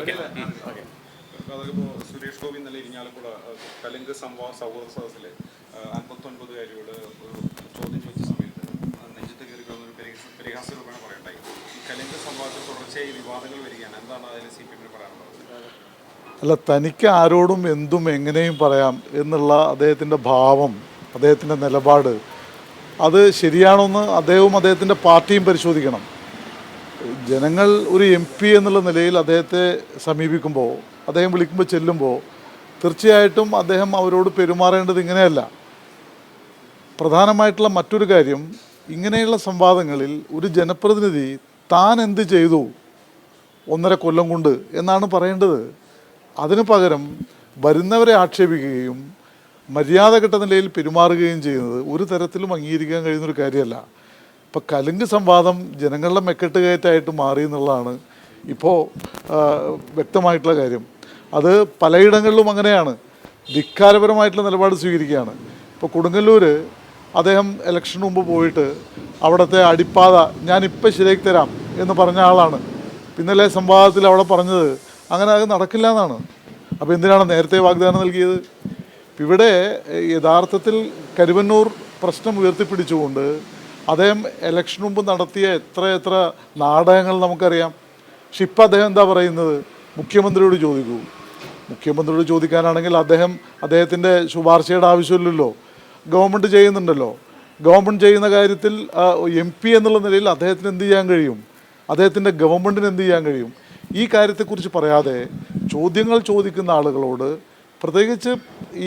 ഇപ്പോൾ സുരേഷ് ഗോപി ഇന്നലെ ഇരിഞ്ഞാലക്കുട കലിംഗ സംവാദ സൗഹൃദ സദസ്സിലെ അൻപത്തൊൻപതുകാരിയോട് ചോദ്യം ചോദിച്ച സമയത്ത് നെഞ്ചത്ത് കയറി ഒരു പരിഹാസ- രൂപേണ പറയണ്ടായി. ഈ കലിംഗ സംവാദത്തിൽ തുടർച്ചയായി വിവാദങ്ങൾ വരികയാണ്. എന്താണ് അതിൽ സി പി എമ്മിന് പറയാനുള്ളത്? അല്ല തനിക്ക് ആരോടും എന്തും എങ്ങനെയും പറയാം എന്നുള്ള അദ്ദേഹത്തിന്റെ ഭാവം അദ്ദേഹത്തിന്റെ നിലപാട് അത് ശരിയാണോന്ന് അദ്ദേഹവും അദ്ദേഹത്തിന്റെ പാർട്ടിയും പരിശോധിക്കണം. ജനങ്ങൾ ഒരു എം പി എന്നുള്ള നിലയിൽ അദ്ദേഹത്തെ സമീപിക്കുമ്പോൾ അദ്ദേഹം വിളിക്കുമ്പോൾ ചെല്ലുമ്പോൾ തീർച്ചയായിട്ടും അദ്ദേഹം അവരോട് പെരുമാറേണ്ടത് ഇങ്ങനെയല്ല. പ്രധാനമായിട്ടുള്ള മറ്റൊരു കാര്യം ഇങ്ങനെയുള്ള സംവാദങ്ങളിൽ ഒരു ജനപ്രതിനിധി താൻ എന്ത് ചെയ്തു ഒന്നര കൊല്ലം കൊണ്ട് എന്നാണ് പറയേണ്ടത്. അതിനു പകരം വരുന്നവരെ ആക്ഷേപിക്കുകയും മര്യാദഘട്ട നിലയിൽ പെരുമാറുകയും ചെയ്യുന്നത് ഒരു തരത്തിലും അംഗീകരിക്കാൻ കഴിയുന്നൊരു കാര്യമല്ല. ഇപ്പം കലുങ്ക് സംവാദം ജനങ്ങളുടെ മെക്കെട്ട് കയറ്റായിട്ട് മാറി എന്നുള്ളതാണ് ഇപ്പോൾ വ്യക്തമായിട്ടുള്ള കാര്യം. അത് പലയിടങ്ങളിലും അങ്ങനെയാണ്. ധിക്കാരപരമായിട്ടുള്ള നിലപാട് സ്വീകരിക്കുകയാണ്. ഇപ്പോൾ കൊടുങ്ങല്ലൂർ അദ്ദേഹം ഇലക്ഷന് മുമ്പ് പോയിട്ട് അവിടുത്തെ അടിപ്പാത ഞാനിപ്പോൾ ശരിയാക്കി തരാം എന്ന് പറഞ്ഞ ആളാണ്. ഇന്നലെ സംവാദത്തിൽ അവിടെ പറഞ്ഞത്. അങ്ങനെ അത് നടക്കില്ല എന്നാണ്. അപ്പോൾ എന്തിനാണ് നേരത്തെ വാഗ്ദാനം നൽകിയത്? ഇവിടെ യഥാർത്ഥത്തിൽ കരുവന്നൂർ പ്രശ്നം ഉയർത്തിപ്പിടിച്ചുകൊണ്ട് അദ്ദേഹം ഇലക്ഷന് മുമ്പ് നടത്തിയ എത്ര എത്ര നാടകങ്ങൾ നമുക്കറിയാം. പക്ഷെ ഇപ്പം അദ്ദേഹം എന്താ പറയുന്നത്? മുഖ്യമന്ത്രിയോട് ചോദിക്കൂ. മുഖ്യമന്ത്രിയോട് ചോദിക്കാനാണെങ്കിൽ അദ്ദേഹം അദ്ദേഹത്തിന്റെ ശുപാർശയുടെ ആവശ്യമില്ലല്ലോ. ഗവൺമെന്റ് ചെയ്യുന്നുണ്ടല്ലോ. ഗവൺമെന്റ് ചെയ്യുന്ന കാര്യത്തിൽ എം പി എന്നുള്ള നിലയിൽ അദ്ദേഹത്തിന് എന്ത് ചെയ്യാൻ കഴിയും? അദ്ദേഹത്തിന്റെ ഗവൺമെന്റിന് എന്ത് ചെയ്യാൻ കഴിയും? ഈ കാര്യത്തെക്കുറിച്ച് പറയാതെ ചോദ്യങ്ങൾ ചോദിക്കുന്ന ആളുകളോട് പ്രത്യേകിച്ച്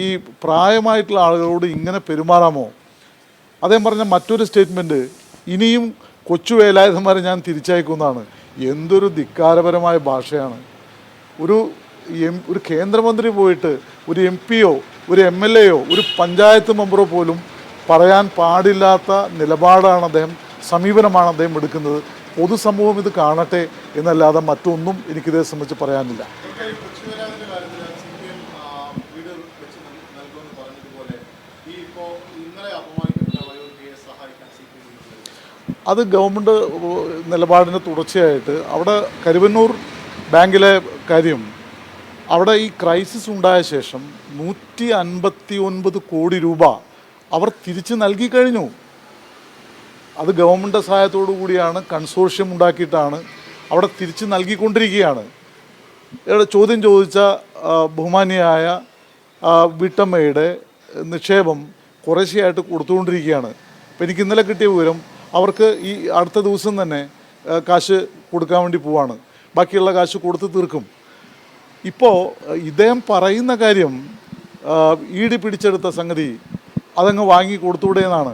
ഈ പ്രായമായിട്ടുള്ള ആളുകളോട് ഇങ്ങനെ പെരുമാറാമോ? അദ്ദേഹം പറഞ്ഞ മറ്റൊരു സ്റ്റേറ്റ്മെന്റ് ഇനിയും കൊച്ചു വേലായുധന്മാരെ ഞാൻ തിരിച്ചയക്കുന്നതാണ് എന്തൊരു ധിക്കാരപരമായ ഭാഷയാണ്. ഒരു എം ഒരു കേന്ദ്രമന്ത്രി പോയിട്ട് ഒരു എം പിയോ ഒരു എം എൽ എയോ ഒരു പഞ്ചായത്ത് മെമ്പറോ പോലും പറയാൻ പാടില്ലാത്ത നിലപാടാണ് അദ്ദേഹം സമീപനമാണ് അദ്ദേഹം എടുക്കുന്നത്. പൊതുസമൂഹം ഇത് കാണട്ടെ എന്നല്ലാതെ മറ്റൊന്നും എനിക്കിതേ സംബന്ധിച്ച് പറയാനില്ല കൊച്ചുവേലാതിന്റെ കാര്യത്തിൽ സി പി എം വീട് വെച്ച് നൽ- നൽകുമെന്ന് പറഞ്ഞതുപോലെ ഈ ഇപ്പോൾ ഇന്നലെ അപമാനിക്കപ്പെട്ട വയോധികയെ സഹായിക്കാൻ സി പി എം അത് ഗവൺമെന്റ് നിലപാടിന് തുടർച്ചയായിട്ട് അവിടെ കരുവന്നൂർ ബാങ്കിലെ കാര്യം അവിടെ ഈ ക്രൈസിസ് ഉണ്ടായ ശേഷം നൂറ്റി അൻപത്തി ഒൻപത് കോടി രൂപ അവർ തിരിച്ച് നൽകി കഴിഞ്ഞു. അത് ഗവൺമെന്റ് സഹായത്തോടു കൂടിയാണ് കൺസോർഷ്യം ഉണ്ടാക്കിയിട്ടാണ് അവിടെ തിരിച്ച് നൽകിക്കൊണ്ടിരിക്കുകയാണ്. ചോദ്യം ചോദിച്ച ബഹുമാനിയായ വീട്ടമ്മയുടെ നിക്ഷേപം കുറേശ്ശെയായിട്ട് കൊടുത്തുകൊണ്ടിരിക്കുകയാണ്. അപ്പോൾ എനിക്ക് ഇന്നലെ കിട്ടിയ വിവരം അവർക്ക് ഈ അടുത്ത ദിവസം തന്നെ കാശ് കൊടുക്കാൻ വേണ്ടി പോവാണ്. ബാക്കിയുള്ള കാശ് കൊടുത്ത് തീർക്കും. ഇപ്പോൾ ഇദ്ദേഹം പറയുന്ന കാര്യം ഈടി പിടിച്ചെടുത്ത സംഗതി അതങ്ങ് വാങ്ങി കൊടുത്തൂടെ എന്നാണ്.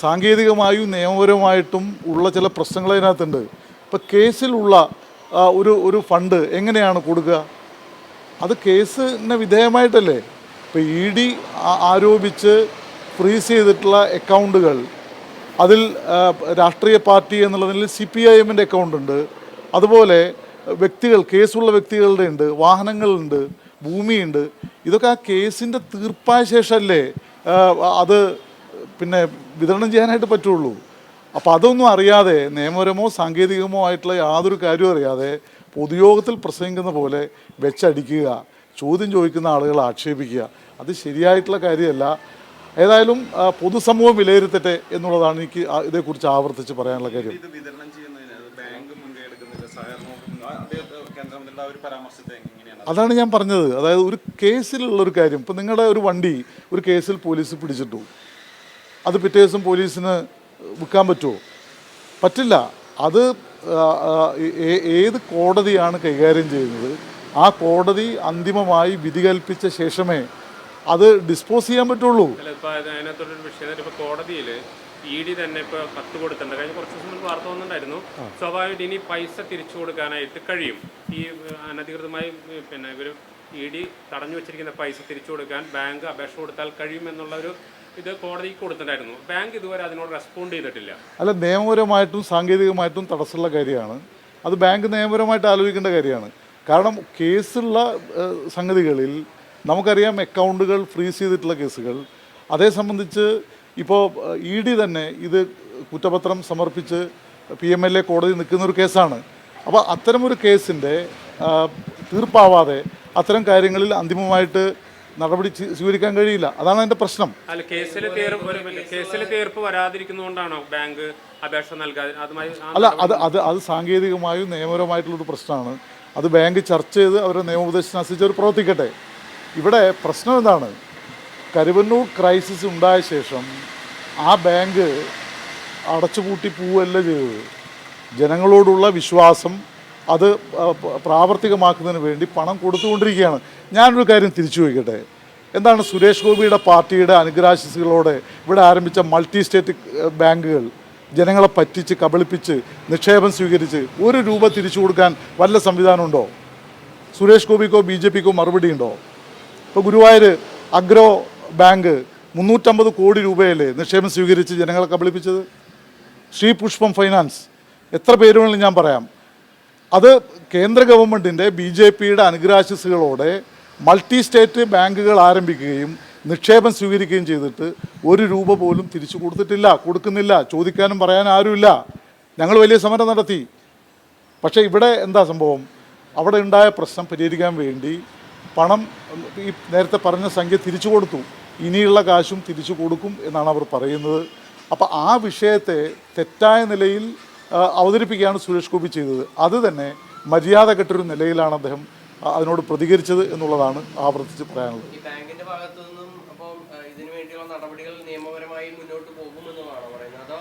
സാങ്കേതികമായും നിയമപരമായിട്ടും ഉള്ള ചില പ്രശ്നങ്ങൾ അതിനകത്തുണ്ട്. ഇപ്പം കേസിലുള്ള ഒരു ഒരു ഫണ്ട് എങ്ങനെയാണ് കൊടുക്കുക? അത് കേസിന് വിധേയമായിട്ടല്ലേ? ഇപ്പോൾ ഇ ഡി ആരോപിച്ച് ഫ്രീസ് ചെയ്തിട്ടുള്ള അക്കൗണ്ടുകൾ അതിൽ രാഷ്ട്രീയ പാർട്ടി എന്നുള്ളതിൽ സി പി ഐ എമ്മിന്റെ അക്കൗണ്ട് ഉണ്ട്. അതുപോലെ വ്യക്തികൾ കേസുള്ള വ്യക്തികളുടെ ഉണ്ട് വാഹനങ്ങളുണ്ട് ഭൂമിയുണ്ട്. ഇതൊക്കെ ആ കേസിന്റെ തീർപ്പായ ശേഷമല്ലേ അത് പിന്നെ വിതരണം ചെയ്യാനായിട്ട് പറ്റുള്ളൂ. അപ്പോൾ അതൊന്നും അറിയാതെ നിയമപരമോ സാങ്കേതികമോ ആയിട്ടുള്ള യാതൊരു കാര്യവും അറിയാതെ പൊതുയോഗത്തിൽ പ്രസംഗിക്കുന്ന പോലെ വെച്ചടിക്കുക ചോദ്യം ചോദിക്കുന്ന ആളുകളെ ആക്ഷേപിക്കുക. അത് ശരിയായിട്ടുള്ള കാര്യമല്ല. ഏതായാലും പൊതുസമൂഹം വിലയിരുത്തട്ടെ എന്നുള്ളതാണ് എനിക്ക് ഇതേക്കുറിച്ച് ആവർത്തിച്ച് പറയാനുള്ള കാര്യം. അതാണ് ഞാൻ പറഞ്ഞത്. അതായത് ഒരു കേസിലുള്ള ഒരു കാര്യം. ഇപ്പം നിങ്ങളുടെ ഒരു വണ്ടി ഒരു കേസിൽ പോലീസ് പിടിച്ചിട്ടു. അത് പിറ്റേ ദിവസം പോലീസിന് വിൽക്കാൻ പറ്റുമോ? പറ്റില്ല. അത് ഏത് കോടതിയാണ് കൈകാര്യം ചെയ്യുന്നത്? ആ കോടതി അന്തിമമായി വിധി കൽപ്പിച്ച ശേഷമേ അത് ഡിസ്പോസ് ചെയ്യാൻ പറ്റുള്ളൂ. അതിനകത്തൊരു വിഷയം ഇപ്പൊ കോടതിയിൽ ഇ ഡി തന്നെ ഇപ്പൊ കത്ത് കൊടുത്തിട്ടുണ്ട്. കഴിഞ്ഞ കുറച്ച് ദിവസം മുമ്പ് വാർത്ത വന്നിട്ടുണ്ടായിരുന്നു. സ്വാഭാവികമായിട്ട് ഇനി പൈസ തിരിച്ചു കൊടുക്കാനായിട്ട് കഴിയും. ഈ അനധികൃതമായി പിന്നെ ഇവർ ഇ ഡി തടഞ്ഞു വെച്ചിരിക്കുന്ന പൈസ തിരിച്ചു കൊടുക്കാൻ ബാങ്ക് അപേക്ഷ കൊടുത്താൽ കഴിയും എന്നുള്ള ഒരു ഇത് കോടതിക്ക് കൊടുത്തിട്ടുണ്ടായിരുന്നു. ബാങ്ക് ഇതുവരെ അതിനോട് റെസ്പോണ്ട് ചെയ്തിട്ടില്ല. അല്ല നിയമപരമായിട്ടും സാങ്കേതികമായിട്ടും തടസ്സമുള്ള കാര്യമാണ്. അത് ബാങ്ക് നിയമപരമായിട്ട് ആലോചിക്കേണ്ട കാര്യമാണ്. കാരണം കേസുള്ള സംഗതികളിൽ നമുക്കറിയാം അക്കൗണ്ടുകൾ ഫ്രീസ് ചെയ്തിട്ടുള്ള കേസുകൾ. അതേ സംബന്ധിച്ച് ഇപ്പോൾ ഇ ഡി തന്നെ ഇത് കുറ്റപത്രം സമർപ്പിച്ച് പി എം എൽ എ കോടതി നിൽക്കുന്നൊരു കേസാണ്. അപ്പോൾ അത്തരമൊരു കേസിന്റെ തീർപ്പാവാതെ അത്തരം കാര്യങ്ങളിൽ അന്തിമമായിട്ട് നടപടി സ്വീ- സ്വീകരിക്കാൻ കഴിയില്ല. അതാണ് അതിന്റെ പ്രശ്നം. തീർപ്പ് വരാതിരിക്കുന്നതുകൊണ്ടാണോ ബാങ്ക് അപേക്ഷ നൽകാതെ? അല്ല അത് അത് അത് സാങ്കേതികമായും നിയമപരമായിട്ടുള്ളൊരു പ്രശ്നമാണ്. അത് ബാങ്ക് ചർച്ച ചെയ്ത് അവരുടെ നിയമോപദേശത്തിനനുസരിച്ച് അവർ പ്രവർത്തിക്കട്ടെ. ഇവിടെ പ്രശ്നം എന്താണ്? കരുവന്നൂർ ക്രൈസിസ് ഉണ്ടായ ശേഷം ആ ബാങ്ക് അടച്ചുപൂട്ടി പോവുകയല്ല ചെയ്തത്? ജനങ്ങളോടുള്ള വിശ്വാസം അത് പ്രാവർത്തികമാക്കുന്നതിന് വേണ്ടി പണം കൊടുത്തുകൊണ്ടിരിക്കുകയാണ്. ഞാനൊരു കാര്യം തിരിച്ചു ചോദിക്കട്ടെ? എന്താണ് സുരേഷ് ഗോപിയുടെ പാർട്ടിയുടെ അനുഗ്രാശിസുകളോടെ ഇവിടെ ആരംഭിച്ച മൾട്ടി സ്റ്റേറ്റ് ബാങ്കുകൾ ജനങ്ങളെ പറ്റിച്ച് കബളിപ്പിച്ച് നിക്ഷേപം സ്വീകരിച്ച് ഒരു രൂപ തിരിച്ചു കൊടുക്കാൻ വല്ല സംവിധാനമുണ്ടോ? സുരേഷ് ഗോപിക്കോ ബി ജെ പിക്കോ മറുപടി ഉണ്ടോ ഇപ്പോൾ ഗുരുവായൂർ അഗ്രോ ബാങ്ക് മുന്നൂറ്റമ്പത് കോടി രൂപയല്ലേ നിക്ഷേപം സ്വീകരിച്ച് ജനങ്ങളെ കബളിപ്പിച്ചത് ശ്രീ പുഷ്പം ഫൈനാൻസ്. എത്ര പേരുകളും ഞാൻ പറയാം. അത് കേന്ദ്ര ഗവൺമെന്റിന്റെ ബി ജെ പിയുടെ അനുഗ്രാശിസുകളോടെ മൾട്ടി സ്റ്റേറ്റ് ബാങ്കുകൾ ആരംഭിക്കുകയും നിക്ഷേപം സ്വീകരിക്കുകയും ചെയ്തിട്ട് ഒരു രൂപ പോലും തിരിച്ചു കൊടുത്തിട്ടില്ല കൊടുക്കുന്നില്ല ചോദിക്കാനും പറയാനും ആരുമില്ല. ഞങ്ങൾ വലിയ സമരം നടത്തി. പക്ഷേ ഇവിടെ എന്താ സംഭവം? അവിടെ ഉണ്ടായ പ്രശ്നം പരിഹരിക്കാൻ വേണ്ടി പണം ഈ നേരത്തെ പറഞ്ഞ സംഖ്യ തിരിച്ചു കൊടുത്തു. ഇനിയുള്ള കാശും തിരിച്ചു കൊടുക്കും എന്നാണ് അവർ പറയുന്നത്. അപ്പോൾ ആ വിഷയത്തെ തെറ്റായ നിലയിൽ അവതരിപ്പിക്കുകയാണ് സുരേഷ് ഗോപി ചെയ്തത്. അത് തന്നെ മര്യാദ കെട്ടൊരു നിലയിലാണ് അദ്ദേഹം അതിനോട് പ്രതികരിച്ചത് എന്നുള്ളതാണ് ആവർത്തിച്ച് പറയാനുള്ളത്. നടപടികൾ നിയമപരമായി മുന്നോട്ട് പോകുമെന്നുള്ളതാണോ പറയുന്നത്?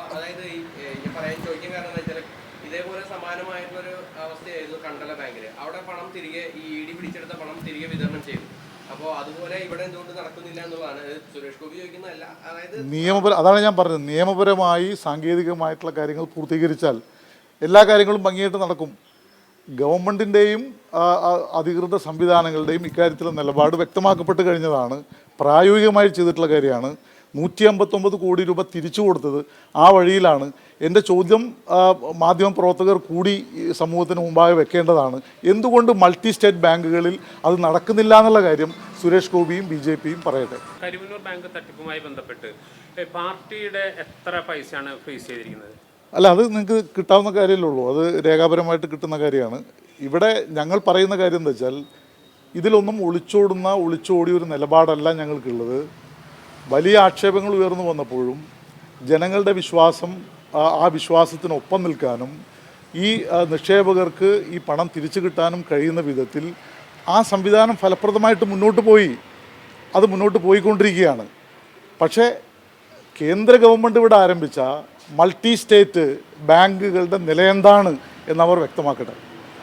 പറയാൻ ചോദിക്കാൻ കാരണം എന്താ ഇതേപോലെ അവസ്ഥയായിരുന്നു കണ്ടല ബാങ്കിൽ. അവിടെ പണം തിരികെ ഈ ഇ ഡി പിടിച്ചെടുത്ത പണം തിരികെ വിതരണം ചെയ്തു. അപ്പോൾ അതുപോലെ ഇവിടെ എന്തുകൊണ്ട് നടക്കുന്നില്ല എന്നുള്ളതാണ് സുരേഷ് ഗോപി ചോദിക്കുന്നതല്ല. അതായത് നിയമപര അതാണ് ഞാൻ പറഞ്ഞത്. നിയമപരമായി സാങ്കേതികമായിട്ടുള്ള കാര്യങ്ങൾ പൂർത്തീകരിച്ചാൽ എല്ലാ കാര്യങ്ങളും ഭംഗിയായിട്ട് നടക്കും. ഗവൺമെന്റിന്റെയും അധികൃത സംവിധാനങ്ങളുടെയും ഇക്കാര്യത്തിലെ നിലപാട് വ്യക്തമാക്കപ്പെട്ട് കഴിഞ്ഞതാണ്. പ്രായോഗികമായി ചെയ്തിട്ടുള്ള കാര്യമാണ്. നൂറ്റി അമ്പത്തൊമ്പത് കോടി രൂപ തിരിച്ചു കൊടുത്തത് ആ വഴിയിലാണ്. എന്റെ ചോദ്യം ആ, മാധ്യമപ്രവർത്തകർ കൂടി സമൂഹത്തിന് മുമ്പാകെ വെക്കേണ്ടതാണ്. എന്തുകൊണ്ട് മൾട്ടി സ്റ്റേറ്റ് ബാങ്കുകളിൽ അത് നടക്കുന്നില്ല എന്നുള്ള കാര്യം സുരേഷ് ഗോപിയും ബി ജെ പിയും പറയട്ടെ. കരിമനൂർ ബാങ്ക് തട്ടിപ്പുമായി ബന്ധപ്പെട്ട് പാർട്ടിയുടെ എത്ര പൈസയാണ് ഫേസ് ചെയ്തിരിക്കുന്നത്? അല്ല അത് നിങ്ങൾക്ക് കിട്ടാവുന്ന കാര്യമല്ലേ ഉള്ളൂ. അത് രേഖാപരമായിട്ട് കിട്ടുന്ന കാര്യമാണ്. ഇവിടെ ഞങ്ങൾ പറയുന്ന കാര്യം എന്താ വെച്ചാൽ ഇതിലൊന്നും ഒളിച്ചോടുന്ന ഒളിച്ചോടിയ ഒരു നിലപാടല്ല ഞങ്ങൾക്കുള്ളത്. വലിയ ആക്ഷേപങ്ങൾ ഉയർന്നു വന്നപ്പോഴും ജനങ്ങളുടെ വിശ്വാസം ആ- വിശ്വാസത്തിനൊപ്പം നിൽക്കാനും ഈ നിക്ഷേപകർക്ക് ഈ പണം തിരിച്ചു കിട്ടാനും കഴിയുന്ന വിധത്തിൽ ആ സംവിധാനം ഫലപ്രദമായിട്ട് മുന്നോട്ട് പോയി. അത് മുന്നോട്ട് പോയിക്കൊണ്ടിരിക്കുകയാണ്. പക്ഷേ കേന്ദ്ര ഗവൺമെന്റ് ഇവിടെ ആരംഭിച്ച മൾട്ടി സ്റ്റേറ്റ് ബാങ്കുകളുടെ നില എന്താണ് എന്നവർ വ്യക്തമാക്കട്ടെ.